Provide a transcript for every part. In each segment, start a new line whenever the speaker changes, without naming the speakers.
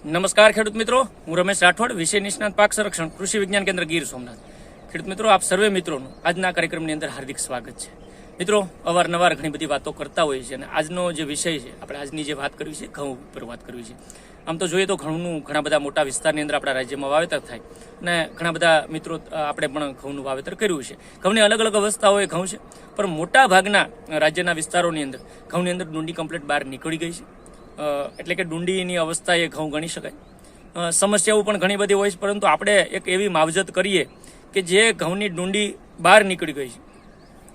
નમસ્કાર ખેડૂત મિત્રો. હું રમેશ રાઠોડ, વિષય નિષ્ણાત, પાક સંરક્ષણ, કૃષિ વિજ્ઞાન કેન્દ્ર ગીર સોમનાથ. ખેડૂત મિત્રો, આપ સર્વે મિત્રોનું આજના કાર્યક્રમની અંદર હાર્દિક સ્વાગત છે. મિત્રો, અવારનવાર ઘણી બધી વાતો કરતા હોઈએ છીએ અને આજનો જે વિષય છે, આપણે આજની જે વાત કરવી છે, ઘઉં ઉપર વાત કરવી છે. આમ તો જોઈએ તો ઘઉંનું ઘણા બધા મોટા વિસ્તારની અંદર આપણા રાજ્યમાં વાવેતર થાય અને ઘણા બધા મિત્રો આપણે પણ ઘઉંનું વાવેતર કર્યું છે. ઘઉંની અલગ અલગ અવસ્થાઓએ ઘઉં છે, પણ મોટા ભાગના રાજ્યના વિસ્તારોની અંદર ઘઉંની અંદર ડુંડી કમ્પ્લેટ બહાર નીકળી ગઈ છે. એટલે કે ડુંડીની અવસ્થા એ ઘઉં ગણી શકાય. સમસ્યાઓ પણ ઘણી બધી હોય છે, પરંતુ આપણે એક એવી માવજત કરીએ કે જે ઘઉંની ડુંડી બહાર નીકળી ગઈ છે.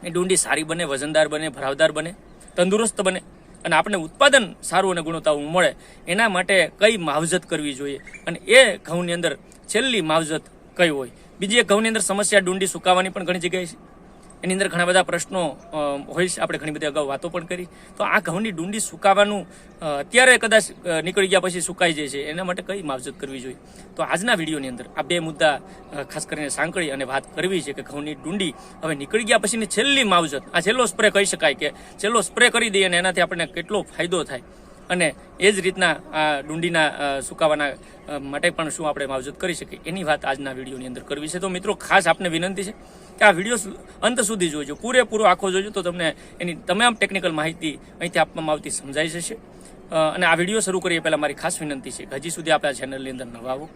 એ ડુંડી સારી બને, વજનદાર બને, ભરાવદાર બને, તંદુરસ્ત બને અને આપણે ઉત્પાદન સારું અને ગુણવત્તાનું મળે એના માટે કઈ માવજત કરવી જોઈએ અને એ ઘઉંની અંદર છેલ્લી માવજત કઈ હોય. બીજી એક ઘઉંની અંદર સમસ્યા ડુંડી સુકાવાની પણ ઘણી જગ્યાએ છે. એની અંદર ઘણા બધા પ્રશ્નો હોય છે. આપણે ઘણી બધી અગાઉ વાતો પણ કરી. તો આ ઘઉંની ડુંડી સુકાવાનું અત્યારે કદાચ નીકળી ગયા પછી સુકાઈ જાય છે. એના માટે કઈ માવજત કરવી જોઈએ? તો આજના વિડીયોની અંદર આ બે મુદ્દા ખાસ કરીને સાંકળી અને વાત કરવી છે કે ઘઉંની ડુંડી હવે નીકળી ગયા પછીની છેલ્લી માવજત. આ છેલ્લો સ્પ્રે કહી શકાય કે છેલ્લો સ્પ્રે કરી દઈએ અને એનાથી આપણને કેટલો ફાયદો થાય. અને એ જ રીતના આ ડુંડીના સુકાવાના માટે પણ શું આપણે માવજત કરી શકીએ? એની વાત આજના વિડીયોની અંદર કરવી છે. તો મિત્રો, ખાસ આપને વિનંતી છે આ વીડિયો અંત સુધી જોજો. પૂરેપૂરો આખો જોજો તો તમને એની તમામ ટેકનિકલ માહિતી અહીંથી આપવામાં આવતી સમજાઈ જશે. અને આ વીડિયો શરૂ કરીએ પહેલાં મારી ખાસ વિનંતી છે કે હજી સુધી આપણે ચેનલની અંદર નવા આવો.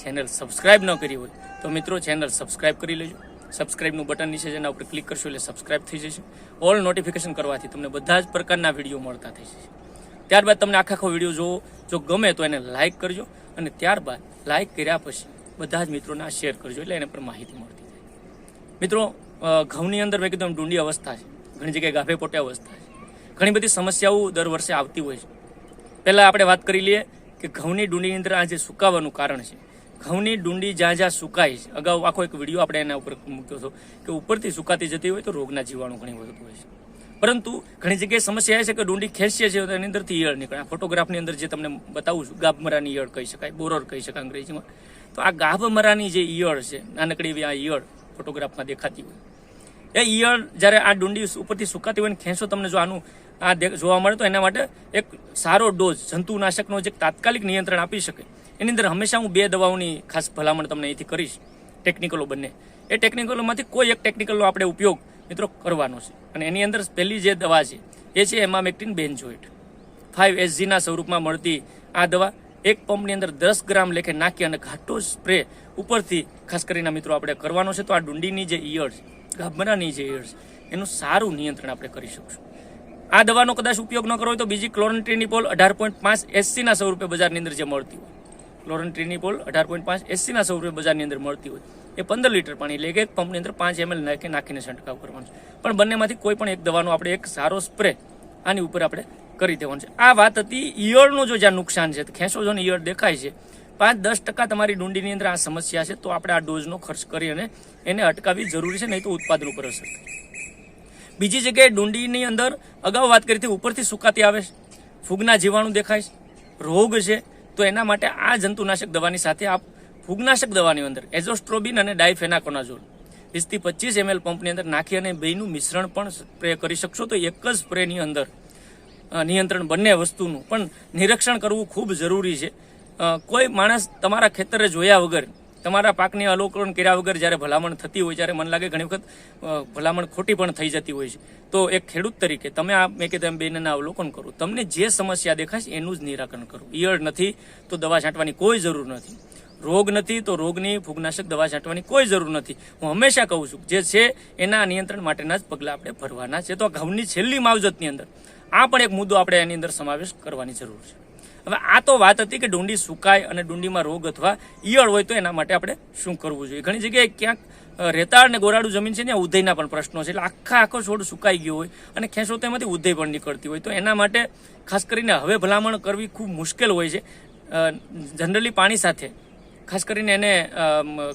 ચેનલ સબસ્ક્રાઇબ ન કરી હોય તો મિત્રો ચેનલ સબસ્ક્રાઇબ કરી લેજો. સબસ્ક્રાઇબનું બટન નીચે જેના ઉપર ક્લિક કરશો એટલે સબસ્ક્રાઇબ થઈ જશે. ઓલ નોટિફિકેશન કરવાથી તમને બધા જ પ્રકારના વીડિયો મળતા થઈ જશે. ત્યારબાદ તમને આખા આખો વીડિયો જોવો. જો ગમે તો એને લાઇક કરજો. અને ત્યારબાદ લાઇક કર્યા પછી બધા જ મિત્રોને શેર કરજો એટલે એને પણ માહિતી મળતી મિત્રો ઘઉંની અંદર મેં કીધું ડુંડી અવસ્થા છે. ઘણી જગ્યાએ ગાભે પોટે અવસ્થા છે. ઘણી બધી સમસ્યાઓ દર વર્ષે આવતી હોય છે. પહેલાં આપણે વાત કરી લઈએ કે ઘઉંની ડુંડીની અંદર આ જે સુકાવાનું કારણ છે. ઘઉંની ડુંડી જ્યાં જ્યાં સુકાય છે. અગાઉ આખો એક વીડિયો આપણે એના ઉપર મૂક્યો હતો કે ઉપરથી સુકાતી જતી હોય તો રોગના જીવાણુ ઘણી વધતું હોય છે. પરંતુ ઘણી જગ્યાએ સમસ્યા એ છે કે ડુંડી ખેંચીએ છે તો એની અંદરથી ઈયળ નીકળે. આ ફોટોગ્રાફની અંદર જે તમને બતાવું છું, ગાભમરાની ઈયળ કહી શકાય, બોરર કહી શકાય અંગ્રેજીમાં. તો આ ગાભમરાની જે ઈયળ છે, નાનકડી એવી આ ઈયળ ફોટોગ્રાફમાં દેખાતી હોય. એ ઈયળ જ્યારે આ ડુંડી ઉપરથી સુકાતી હોય ને ખેંચો તમને જો આનું આ જોવા મળે તો એના માટે એક સારો ડોઝ જંતુનાશકનો જે તાત્કાલિક નિયંત્રણ આપી શકે. એની અંદર હંમેશા હું બે દવાઓની ખાસ ભલામણ તમને અહીંથી કરીશ. ટેકનિકલો બંને. એ ટેકનિકલોમાંથી કોઈ એક ટેકનિકલનો આપણે ઉપયોગ મિત્રો કરવાનો છે. અને એની અંદર પહેલી જે દવા છે, એ છે એમામેક્ટિન બેન્જોઇટ ફાઇવ એસજીના સ્વરૂપમાં મળતી આ દવા એક પંપની અંદર દસ ગ્રામ લેખે નાખી અને ઘાટો સ્પ્રે ઉપરથી, ખાસ કરીને મિત્રો આપણે કરવાનો છે, તો આ ડુંડીની જે ઇયર્સ ગાભરાની જે ઇયર્સ એનું સારું નિયંત્રણ આપણે કરી શકશું. આ દવાનો કદાચ ઉપયોગ ન કરો તો બીજી ક્લોરન્ટ્રીનિપોલ અઢાર પોઈન્ટ પાંચ એસસીના સ્વરૂપે બજારની અંદર જે મળતી હોય. ક્લોરન્ટ્રીનિપોલ અઢાર પોઈન્ટ પાંચ એસસીના સ્વરૂપે બજારની અંદર મળતી હોય. એ પંદર લીટર પાણી એટલે એક પંપની અંદર પાંચ એમએલ નાખી, નાખીને છંટકાવ કરવાનો છે. પણ બંનેમાંથી કોઈ પણ એક દવાનો આપણે એક સારો સ્પ્રે આની ઉપર આપણે કરી દેવાનું છે. આ વાત હતી ઈયળનું જો જ્યાં નુકસાન છે ખેંચો જો ઈયળ દેખાય છે પાંચ દસ ટકા તમારી ડુંડીની અંદર આ સમસ્યા છે, તો આપણે આ ડોઝનો ખર્ચ કરી અને એને અટકાવવી જરૂરી છે, નહીં તો ઉત્પાદન ઉપર અસર બીજી જગ્યાએ ડુંડીની અંદર અગાઉ વાત કરી હતી, ઉપરથી સુકાતી આવે છે, ફૂગના જીવાણુ દેખાય છે, રોગ છે, તો એના માટે આ જંતુનાશક દવાની સાથે આપ ફૂગનાશક દવાની અંદર એઝોસ્ટ્રોબિન અને ડાયફેનાકોનાઝોલ વીસથી પચીસ એમએલ પંપની અંદર નાખી અને બેયનું મિશ્રણ પણ સ્પ્રે કરી શકશો, તો એક જ સ્પ્રેની અંદર નિયંત્રણ બંને વસ્તુનું પણ નિરીક્ષણ કરવું ખૂબ જરૂરી છે. કોઈ માણસ તમારા ખેતરે જોયા વગર, તમારા પાકને અવલોકન કર્યા વગર જ્યારે ભલામણ થતી હોય ત્યારે મને લાગે ઘણી વખત ભલામણ ખોટી પણ થઈ જતી હોય છે. તો એક ખેડૂત તરીકે તમે આ, મેં કીધું એમ બેનના અવલોકન કરો. તમને જે સમસ્યા દેખાશે એનું જ નિરાકરણ કરો. ઈયળ નથી, તો દવા છાંટવાની કોઈ જરૂર નથી. રોગ નથી, તો રોગની ફૂગનાશક દવા છાંટવાની કોઈ જરૂર નથી. હું હંમેશા કહું છું, જે છે, એના નિયંત્રણ માટેના જ પગલાં આપણે ભરવાના છે. તો ઘઉંની છેલ્લી માવજતની અંદર, આ પણ એક મુદ્દો આપણે એની અંદર સમાવેશ કરવાની જરૂર છે. હવે આ તો વાત હતી કે ડુંડી સુકાય અને ડુંડીમાં રોગ અથવા ઈયળ હોય તો એના માટે આપણે શું કરવું જોઈએ? ઘણી જગ્યાએ ક્યાંક રેતાળ ને ગોરાડું જમીન છે ને ઉધઈના પણ પ્રશ્નો છે. એટલે આખા આખો છોડ સુકાઈ ગયો હોય અને ખેંચો તેમાંથી ઉધઈ પણ નીકળતી હોય. તો એના માટે ખાસ કરીને હવે ભલામણ કરવી ખૂબ મુશ્કેલ હોય છે. જનરલી પાણી સાથે ખાસ કરીને એને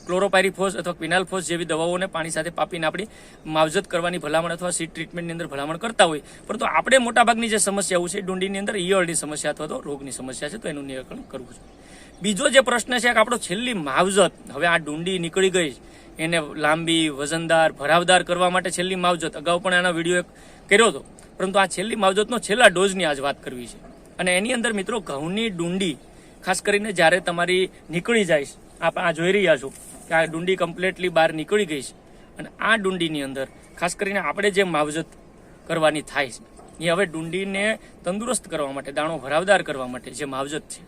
ક્લોરોપાયરીફોસ અથવા ક્વિનાલફોસ જેવી દવાઓને પાણી સાથે પાપીને આપણી માવજત કરવાની ભલામણ અથવા સીટ ટ્રીટમેન્ટની અંદર ભલામણ કરતા હોય. પરંતુ આપણે મોટાભાગની જે સમસ્યાઓ છે ડુંડીની અંદર ઈયળની સમસ્યા અથવા તો રોગની સમસ્યા છે, તો એનું નિરાકરણ કરવું છે. બીજો જે પ્રશ્ન છે કે આપણો છેલ્લી માવજત, હવે આ ડુંડી નીકળી ગઈ એને લાંબી, વજનદાર, ભરાવદાર કરવા માટે છેલ્લી માવજત, અગાઉ પણ આનો વીડિયો એક કર્યો હતો. પરંતુ આ છેલ્લી માવજતનો છેલ્લા ડોઝની આજ વાત કરવી છે. અને એની અંદર મિત્રો ઘઉંની ડુંડી ખાસ કરીને જ્યારે તમારી નીકળી જાય છે, આપ આ જોઈ રહ્યા છો કે આ ડુંડી કમ્પ્લીટલી બહાર નીકળી ગઈ છે. અને આ ડુંડીની અંદર ખાસ કરીને આપણે જે માવજત કરવાની થાય છે એ હવે ડુંડીને તંદુરસ્ત કરવા માટે દાણો ભરાવદાર કરવા માટે જે માવજત છે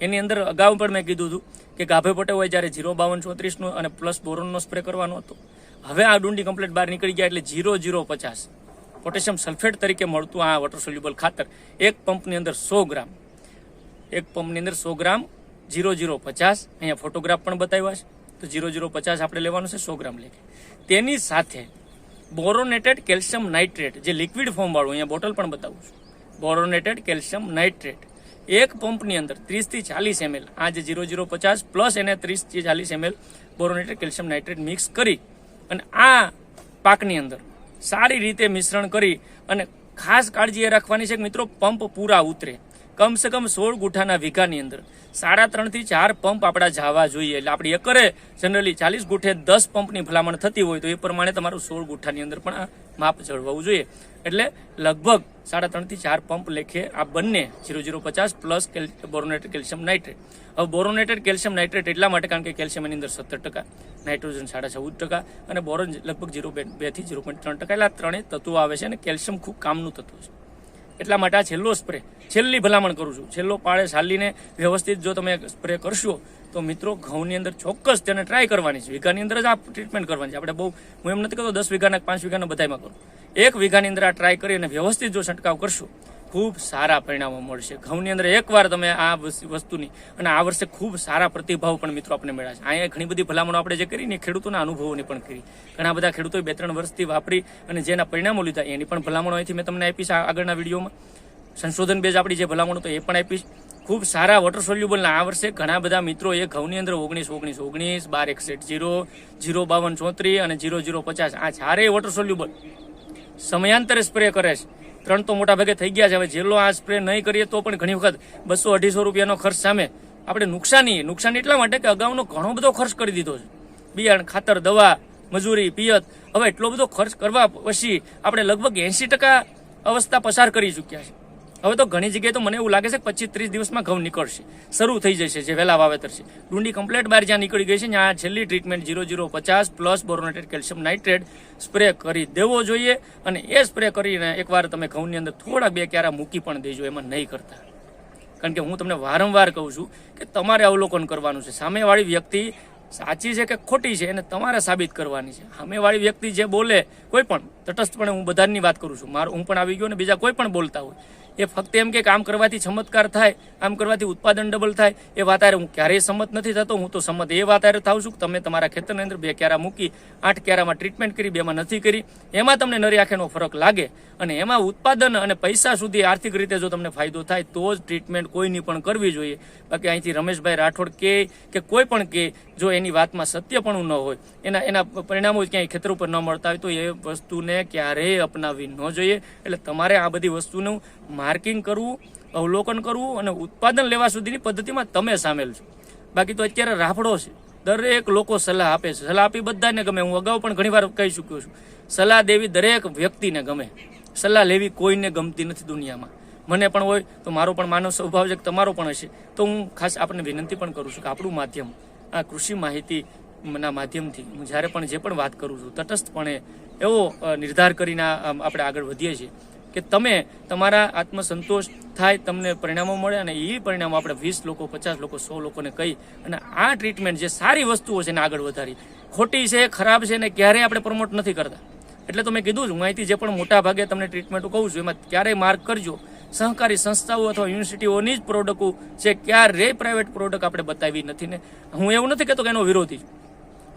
એની અંદર અગાઉ પણ મેં કીધું હતું કે ગાભે પટે હોય જ્યારે જીરો બાવન ચોત્રીસનો અને પ્લસ બોરોનનો સ્પ્રે કરવાનો હતો. હવે આ ડુંડી કમ્પ્લીટ બહાર નીકળી ગયા એટલે જીરો જીરો પચાસ. પોટેશિયમ સલ્ફેટ તરીકે મળતું આ વોટર સોલ્યુબલ ખાતર એક પંપની અંદર સો ગ્રામ. એક પંપની અંદર સો ગ્રામ, જીરો જીરો પચાસ. અહીંયા ફોટોગ્રાફ પણ બતાવ્યા છે. તો જીરો જીરો પચાસ આપણે લેવાનું છે સો ગ્રામ લેખે. તેની સાથે બોરોનેટેડ કેલ્શિયમ નાઇટ્રેટ, જે લિક્વિડ ફોર્મવાળું અહીંયા બોટલ પણ બતાવું છું. Boronated calcium nitrate. એક પંપની અંદર ત્રીસથી ચાલીસ એમએલ. આ જે જીરો જીરો પચાસ પ્લસ એને ત્રીસથી ચાલીસ ML boronated calcium nitrate mix કરી અને આ પાકની અંદર સારી રીતે મિશ્રણ કરી અને ખાસ કાળજી એ રાખવાની છે કે મિત્રો પંપ પૂરા ઉતરે. કમસે કમ સોળ ગુઠાના વીઘાની અંદર. સાડા ત્રણથી ચાર પંપ આપણા જવા જોઈએ. એટલે આપણી એકરે જનરલી ચાલીસ ગુઠે દસ પંપની ભલામણ થતી હોય તો એ પ્રમાણે તમારું સોળ ગુઠાની અંદર પણ આ માપ જળવાવું જોઈએ. એટલે લગભગ સાડા ત્રણથી ચાર પંપ લેખે આ બંને જીરો જીરો પચાસ પ્લસ બોરોનેટેડ કેલ્શિયમ નાઇટ્રેટ. હવે બોરોનેટેડ કેલ્શિયમ નાઇટ્રેટ એટલા માટે કારણ કે કેલ્શિયમ એની અંદર સત્તર ટકા, નાઇટ્રોજન સાડા ચૌદ ટકા અને બોરોન લગભગ જીરો બેથી જીરો પોઈન્ટ ત્રણ ટકા. એટલે આ ત્રણેય તત્વો આવે છે અને કેલ્શિયમ ખૂબ કામનું તત્વ છે. એટલા માટે આ છેલ્લો સ્પ્રે છેલ્લી ભલામણ કરું છું. છેલ્લો પાળે સાલીને વ્યવસ્થિત જો તમે સ્પ્રે કરશો, તો મિત્રો ઘઉંની અંદર ચોક્કસ તેને ટ્રાય કરવાની છે. વીઘાની અંદર જ આ ટ્રીટમેન્ટ કરવાની છે. આપણે બહુ, હું એમ નથી કહેતો દસ વીઘાના પાંચ વીઘાના બધામાં કરું. એક વીઘાની અંદર આ ટ્રાય કરી અને વ્યવસ્થિત જો છંટકાવ કરશો ખૂબ સારા પરિણામો મળશે. ઘઉંની અંદર એકવાર તમે આ વસ- વસ્તુની અને આ વર્ષે ખૂબ સારા પ્રતિભાવ પણ મિત્રો આપણે મળ્યા છે. અહીંયા ઘણી બધી ભલામણો આપણે જે કરીને ખેડૂતોના અનુભવોની પણ કરી. ઘણા બધા ખેડૂતોએ બે ત્રણ વર્ષથી વાપરી અને જેના પરિણામો લીધા એની પણ ભલામણો અહીંથી મેં તમને આપીશ આગળના વિડીયોમાં. સંશોધન બેઝ આપણી જે ભલામણો તો એ પણ આપીશ ખૂબ સારા વોટર સોલ્યુબલના આ વર્ષે ઘણા બધા મિત્રો એ ઘઉંની અંદર ઓગણીસ ઓગણીસ ઓગણીસ, બાર એકસઠ જીરો જીરો બાવન ચોત્રીસ અને જીરો જીરો પચાસ આ ચારેય વોટર સોલ્યુબલ સમયાંતરે સ્પ્રે કરે છે. ત્રણ તો મોટા ભાગે થઈ ગયા છે. હવે જેટલો આ સ્પ્રે નહીં કરીએ તો પણ ઘણી વખત બસો અઢીસો રૂપિયાનો ખર્ચ સામે આપણે નુકસાની, નુકસાન એટલા માટે કે અગાઉનો ઘણો બધો ખર્ચ કરી દીધો છે. બિયારણ, ખાતર, દવા, મજૂરી, પિયત, હવે એટલો બધો ખર્ચ કરવા પછી આપણે લગભગ એંશી ટકા અવસ્થા પસાર કરી ચૂક્યા છે. હવે તો ઘણી જગ્યાએ તો મને એવું લાગે છે કે પચીસ ત્રીસ દિવસમાં ઘઉં નીકળશે. શરૂ થઈ જશે જે વહેલા વાવેતર છે. ડુંડી કમ્પ્લેટ બહાર જ્યાં નીકળી ગઈ છે, ત્યાં છેલ્લી ટ્રીટમેન્ટ જીરો જીરો પચાસ plus boronated calcium nitrate spray કરી દેવો જોઈએ અને એ સ્પ્રે કરીને એકવાર તમે ઘઉંની અંદર થોડા બે ક્યારા મૂકી પણ દેજો, એમાં નહીં કરતા. કારણ કે હું તમને વારંવાર કહું છું કે તમારે અવલોકન કરવાનું છે. સામેવાળી વ્યક્તિ સાચી છે કે ખોટી છે, એને તમારે સાબિત કરવાની છે. સામેવાળી વ્યક્તિ જે બોલે, કોઈ પણ, તટસ્થપણે હું બધાની વાત કરું છું. મારું, હું પણ આવી ગયો ને બીજા કોઈ પણ બોલતા હોય. એ ફક્ત એમ કે આમ કરવાથી ચમત્કાર થાય, આમ કરવાથી ઉત્પાદન ડબલ થાય, એ વાતારે હું ક્યારેય સંમત નથી થતો, હું તો સંમત એ વાતારે થાઉં છું તમે તમારા ખેતરની અંદર બે ક્યારા મૂકી, આઠ ક્યારામાં ટ્રીટમેન્ટ કરી, બેમાં નથી કરી, એમાં તમને નરી આંખેનો ફરક લાગે અને એમાં ઉત્પાદન અને પૈસા સુધી આર્થિક રીતે જો તમને ફાયદો થાય, તો જ ટ્રીટમેન્ટ કોઈની પણ કરવી જોઈએ. બાકી અહીંથી રમેશભાઈ રાઠોડ કે કે કોઈ પણ કે, જો એની વાતમાં સત્યપણું ન હોય, એના એના પરિણામો ક્યાંય ખેતર ઉપર ન મળતા હોય, તો એ વસ્તુને ક્યારેય અપનાવી ન જોઈએ. એટલે તમારે આ બધી વસ્તુનું માર્કિંગ કરવું, અવલોકન કરવું અને ઉત્પાદન લેવા સુધીની પદ્ધતિમાં તમે સામેલ છો. બાકી તો અત્યારે રાફડો છે. દરેક લોકો સલાહ આપે છે. સલાહ આપી બધાને ગમે. હું અગાઉ પણ ઘણીવાર કહી ચૂક્યો છું. સલાહ દેવી દરેક વ્યક્તિને ગમે. સલાહ લેવી કોઈને ગમતી નથી દુનિયામાં. મને પણ હોય તો મારો પણ માનવ સ્વભાવ છે તમારો પણ હશે. તો હું ખાસ આપને વિનંતી પણ કરું છું કે આપણું માધ્યમ, આ કૃષિ માહિતી ના માધ્યમથી હું જ્યારે પણ જે પણ વાત કરું છું, તટસ્થપણે એવો નિર્ધાર કરીને આપણે આગળ વધીએ છીએ. કે તમે તમારા આત્મસંતોષ થાય, તમને પરિણામો મળે અને એ પરિણામો આપણે વીસ લોકો, પચાસ લોકો, સો લોકોને કહી અને આ ટ્રીટમેન્ટ જે સારી વસ્તુઓ છે એને આગળ વધારી. ખોટી છે, ખરાબ છે ને ક્યારેય આપણે પ્રમોટ નથી કરતા. એટલે તો મેં કીધું જ અહીંથી જે પણ મોટા ભાગે તમને ટ્રીટમેન્ટો કહું છું, એમાં ક્યારેય માર્ક કરજો. સહકારી સંસ્થાઓ અથવા યુનિવર્સિટીઓની જ પ્રોડક્ટો છે, ક્યારેય પ્રાઇવેટ પ્રોડક્ટ આપણે બતાવી નથી ને. હું એવું નથી કહેતો કે એનો વિરોધી છું.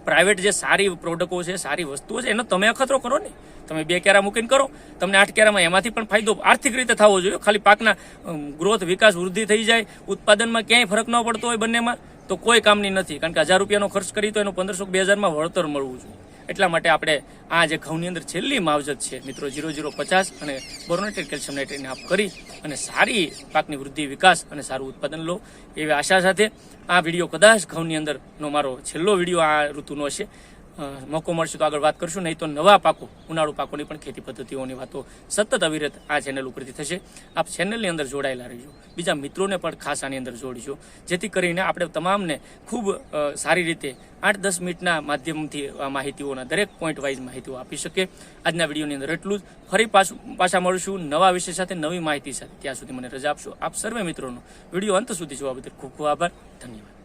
પ્રાઇવેટ જે સારી પ્રોડક્ટો છે, સારી વસ્તુઓ છે, એનો તમે અખતરો કરો ને. તમે બે કેરા મૂકીને કરો, તમને આઠ કેરામાં એમાંથી પણ ફાયદો આર્થિક રીતે થવો જોઈએ. ખાલી પાકના ગ્રોથ વિકાસ, વૃદ્ધિ થઈ જાય, ઉત્પાદનમાં ક્યાંય ફરક ન પડતો હોય બંનેમાં. તો કોઈ કામની નથી. કારણ કે હજાર રૂપિયાનો ખર્ચ કરી તો એનું પંદરસો બે હજારમાં વળતર મળવું જોઈએ. એટલા માટે આપણે આ જે ઘઉંની અંદર છેલ્લી માવજત છે મિત્રો ઝીરો ઝીરો પચાસ અને બોરોનેટેડ કેલ્શિયમ નાઇટ્રેટને આપ કરી અને સારી પાકની વૃદ્ધિ વિકાસ અને સારું ઉત્પાદન લો એવી આશા સાથે આ વીડિયો કદાચ ઘઉંની અંદરનો મારો છેલ્લો વીડિયો આ ઋતુનો અ, મોકો મળશે તો આગળ વાત કરશું. નહીં તો નવા પાકો, ઉનાળુ પાકોની પણ ખેતી પદ્ધતિઓની વાતો સતત અવિરત આ ચેનલ ઉપરથી થશે. આપ ચેનલની અંદર જોડાયેલા રહીજો. બીજા મિત્રોને પણ ખાસ આની અંદર જોડીજો. જેથી કરીને આપણે તમામને ખૂબ સારી રીતે આઠ દસ મિનિટના માધ્યમથી આ માહિતીઓના દરેક પોઈન્ટ વાઇઝ માહિતીઓ આપી શકીએ. આજના વિડીયોની અંદર એટલું જ. ફરી પાછું, પાછા મળશું નવા વિષય સાથે, નવી માહિતી સાથે. ત્યાં સુધી મને રજા આપશો. આપ સર્વે મિત્રોનો વીડિયો અંત સુધી જોવા બદલ ખૂબ ખૂબ આભાર. ધન્યવાદ.